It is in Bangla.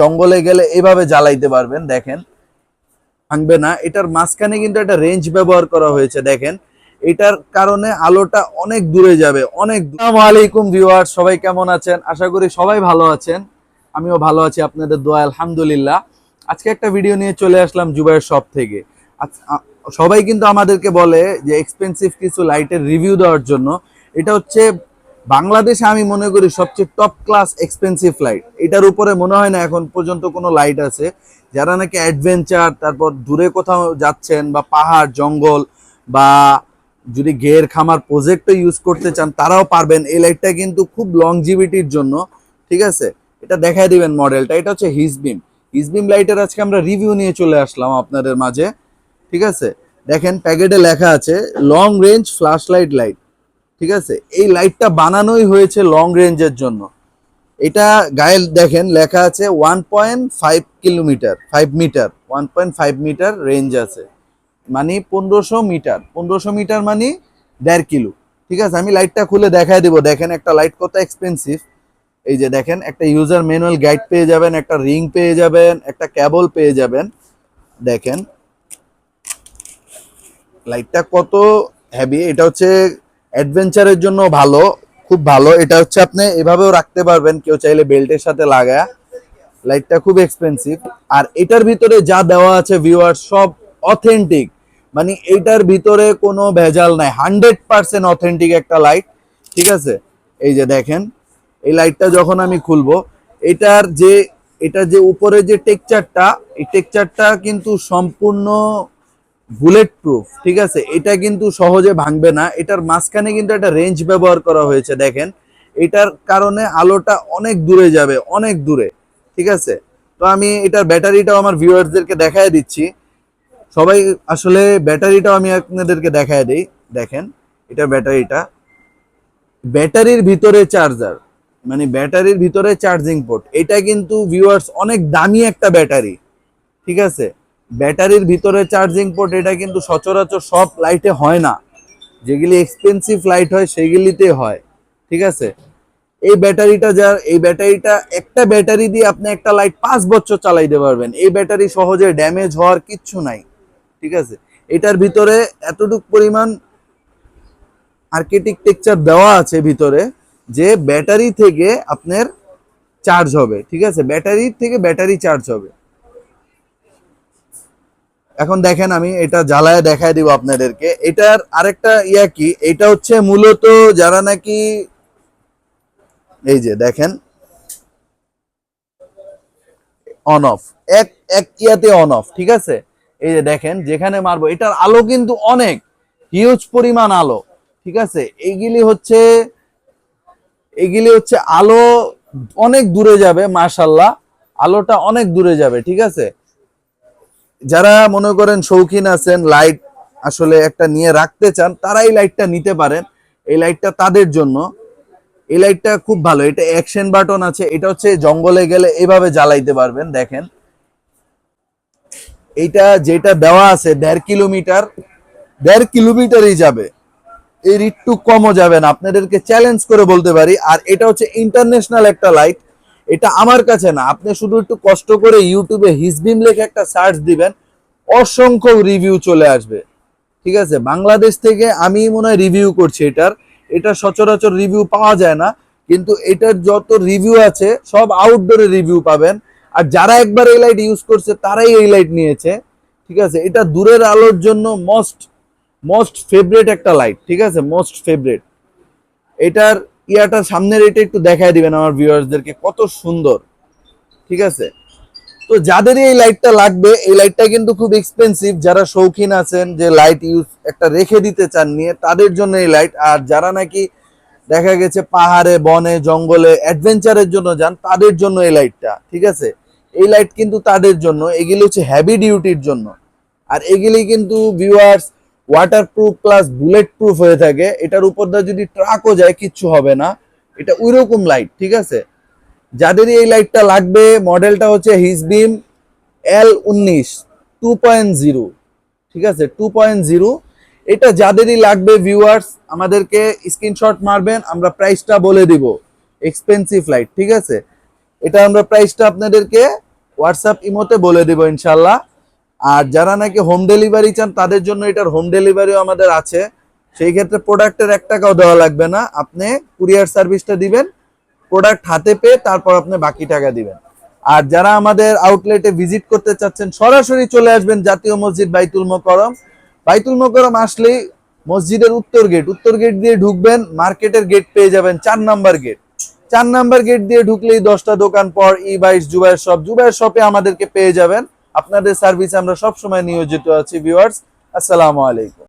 জঙ্গলে গেলে এভাবে জ্বালাইতে পারবেন, দেখেন। ভাঙবে না। এটার মাঝখানে কিন্তু একটা রেঞ্জ ব্যবহার করা হয়েছে, দেখেন। এটার কারণে আলোটা অনেক দূরে যাবে, অনেক আলাইকুম ভিউয়ার সবাই কেমন আছেন? আশা করি সবাই ভালো আছেন। আমিও ভালো আছি, আপনাদের দোয়া, আলহামদুলিল্লাহ। আজকে একটা ভিডিও নিয়ে চলে আসলাম জুবাইয়ের শপ থেকে। সবাই কিন্তু আমাদেরকে বলে যে এক্সপেন্সিভ কিছু লাইটের রিভিউ দেওয়ার জন্য। এটা হচ্ছে বাংলাদেশে আমি মনে করি সবচেয়ে টপ ক্লাস এক্সপেন্সিভ লাইট এটার উপরে মনে হয় না এখন পর্যন্ত কোনো লাইট আছে। যারা নাকি অ্যাডভেঞ্চার তারপর দূরে কোথাও যাচ্ছেন বা পাহাড়, জঙ্গল বা যদি গের খামার প্রজেক্টও ইউজ করতে চান, তারাও পারবেন। এই লাইটটা কিন্তু খুব লংজিভিটির জন্য, ঠিক আছে? এটা দেখাই দিবেন মডেলটা এটা হচ্ছে হিসবিম হিসবিম লাইটের আজকে আমরা রিভিউ নিয়ে চলে আসলাম আপনাদের মাঝে, ঠিক আছে? দেখেন প্যাকেটে লেখা আছে long range flash light light ঠিক আছে? এই লাইটটা বানানোই হয়েছে লং রেঞ্জের জন্য। এটা গায়ে দেখেন, লেখা আছে one point five kilometre five metre one point five metre range আছে। মানে পনেরোশো মিটার পনেরোশো মিটার মানে দেড় কিলো। ঠিক আছে? আমি লাইটটা খুলে দেখাই দিব। দেখেন একটা লাইট কত এক্সপেন্সিভ এই যে দেখেন, একটা ইউজার ম্যানুয়াল গাইড পেয়ে যাবেন, একটা রিং পেয়ে যাবেন, একটা ক্যাবল পেয়ে যাবেন। দেখেন, লাইটটা কত হেভি এটা হচ্ছে অ্যাডভেঞ্চারের জন্য ভালো, খুব ভালো। এটা হচ্ছে আপনি এভাবেও রাখতে পারবেন, কেউ চাইলে বেল্টের সাথে লাগায়। লাইটটা খুব এক্সপেন্সিভ আর এটার ভিতরে যা দেওয়া আছে ভিউয়ার সব অথেন্টিক মানে এইটার ভিতরে কোনো ভেজাল নাই। হান্ড্রেড পার্সেন্ট অথেন্টিক একটা লাইট ঠিক আছে? এই যে দেখেন, এই লাইটটা যখন আমি খুলবো, এটার যে এটা যে উপরে যে টেকচারটা এই টেকচারটা কিন্তু সম্পূর্ণ বুলেট প্রুফ ঠিক আছে? এটা কিন্তু সহজে ভাঙবে না। এটার মাঝখানে কিন্তু একটা রেঞ্জ ব্যবহার করা হয়েছে, দেখেন। এটার কারণে আলোটা অনেক দূরে যাবে, অনেক দূরে, ঠিক আছে? তো আমি এটার ব্যাটারিটাও আমার ভিউয়ার্সদেরকে দেখায় দিচ্ছি। সবাই আসলে ব্যাটারিটাও আমি আপনাদেরকে দেখায় দিই, দেখেন, এটা ব্যাটারিটা। ব্যাটারির ভিতরে চার্জার মানে ব্যাটারির ভিতরে চার্জিং পোর্ট এটা কিন্তু ভিউয়ার্স অনেক দামি একটা ব্যাটারি, ঠিক আছে? ব্যাটারির ভিতরে চার্জিং পোর্ট এটা কিন্তু সচরাচর সব লাইটে হয় না। যেগুলি এক্সপেন্সিভ লাইট হয় সেগুলিতে হয়। ঠিক আছে? এই ব্যাটারিটা যার এই ব্যাটারিটা, একটা ব্যাটারি দিয়ে আপনি একটা লাইট পাঁচ বছর চালাইতে পারবেন। এই ব্যাটারি সহজে ড্যামেজ হওয়ার কিচ্ছু নাই। ঠিক আছে? এটার ভিতরে এতটুক পরিমাণ আর্কিটেকচার দেওয়া আছে ভিতরে যে ব্যাটারি থেকে আপনার চার্জ হবে। ঠিক আছে? ব্যাটারি থেকে ব্যাটারি চার্জ হবে। এখন দেখেন আমি এটা জ্বালায় দেখায় দিব আপনাদেরকে। এটার আরেকটা ইয়া কি? এটা হচ্ছে মূলত যারা নাকি এই যে দেখেন অন অফ এক এক ইয়াতে অন অফ ঠিক আছে? এই যে দেখেন, যেখানে মারবো, এটার আলো কিন্তু অনেক হিউজ পরিমাণ আলো, ঠিক আছে? এইগুলি হচ্ছে এগুলি হচ্ছে আলো অনেক দূরে যাবে মাশাল্লাহ আলোটা অনেক দূরে যাবে, ঠিক আছে? যারা মনে করেন শৌখিন আছেন লাইট আসলে একটা নিয়ে রাখতে চান তারা এই লাইটটা নিতে পারেন। এই লাইটটা তাদের জন্য। এই লাইটটা খুব ভালো। এটা অ্যাকশন বাটন আছে। এটা হচ্ছে জঙ্গলে গেলে এভাবে জ্বালাইতে পারবেন, দেখেন। এইটা যেটা দেওয়া আছে, দেড় কিলোমিটার, দেড় কিলোমিটারই যাবে। এর একটু কমও যাবে না। আপনাদেরকে চ্যালেঞ্জ করে বলতে পারি। আর এটা হচ্ছে ইন্টারন্যাশনাল একটা লাইট এটা আমার কাছে না। আপনি শুধু একটু কষ্ট করে ইউটিউবে হিসবিম লেখে একটা সার্চ দিবেন, অসংখ্য রিভিউ চলে আসবে। ঠিক আছে? বাংলাদেশ থেকে আমি মনে হয় রিভিউ করছি এটার। এটা সচরাচর রিভিউ পাওয়া যায় না, কিন্তু এটার যত রিভিউ আছে, সব আউটডোরে রিভিউ পাবেন। আর যারা একবার এই লাইট ইউজ করছে, তারাই এই লাইট নিয়েছে। ঠিক আছে? এটা দূরের আলোর জন্য মোস্ট মোস্ট ফেভারেট একটা লাইট ঠিক আছে? মোস্ট ফেভারেট এটার ইয়াটার সামনের এটা একটু দেখায় দিবেন আমার ভিউয়ার্সদেরকে, কত সুন্দর। ঠিক আছে? তো যাদের এই লাইটটা লাগবে, এই লাইটটা কিন্তু খুব এক্সপেন্সিভ যারা শৌখিন আছেন, যে লাইট ইউজ একটা রেখে দিতে চান নিয়ে তাদের জন্য এই লাইট আর যারা নাকি দেখা গেছে পাহাড়ে, বনে, জঙ্গলে অ্যাডভেঞ্চারের জন্য যান, তাদের জন্য এই লাইটটা ঠিক আছে? এই লাইট কিন্তু তাদের জন্য। এগুলি হচ্ছে হ্যাভি ডিউটির জন্য। আর এগুলি কিন্তু viewers waterproof plus bullet proof হয়ে থাকে। এটার উপর দিয়ে যদি ট্রাকও যায়, কিচ্ছু হবে না। এটা ওই রকম লাইট ঠিক আছে? যাদের এই লাইটটা লাগবে মডেলটা হচ্ছে হিসবিম এল উনিশ টু পয়েন্ট জিরো ঠিক আছে? টু পয়েন্ট জিরো এটা যাদেরই লাগবে ভিউয়ার্স আমাদেরকে স্ক্রিনশট মারবেন, আমরা প্রাইসটা বলে দিব। এক্সপেন্সিভ লাইট ঠিক আছে? এটা আমরা প্রাইসটা আপনাদেরকে হোয়াটসঅ্যাপ ইমোতে বলে দেবো ইনশাল্লাহ আর যারা নাকি হোম ডেলিভারি চান, তাদের জন্য এটার হোম ডেলিভারিও আমাদের আছে। সেই ক্ষেত্রে প্রোডাক্টের এক টাকাও দেওয়া লাগবে না। আপনি কুরিয়ার সার্ভিসটা দিবেন প্রোডাক্ট হাতে পেয়ে তারপর আপনি বাকি টাকা দিবেন। আর যারা আমাদের আউটলেটে ভিজিট করতে চাচ্ছেন, সরাসরি চলে আসবেন জাতীয় মসজিদ বাইতুল মোকরম বাইতুল মোকরম আসলেই মসজিদের উত্তর গেট উত্তর গেট দিয়ে ঢুকবেন, মার্কেটের গেট পেয়ে যাবেন চার নাম্বার গেট চার নাম্বার গেট দিয়ে ঢুকলেই দশটা দোকান পর ই বাইশ জুবাইয়ের শপ জুবাইয়ের শপে আমাদেরকে পেয়ে যাবেন। আপনাদের সার্ভিসে আমরা সবসময় নিয়োজিত আছি ভিউয়ার্স আসসালামু আলাইকুম।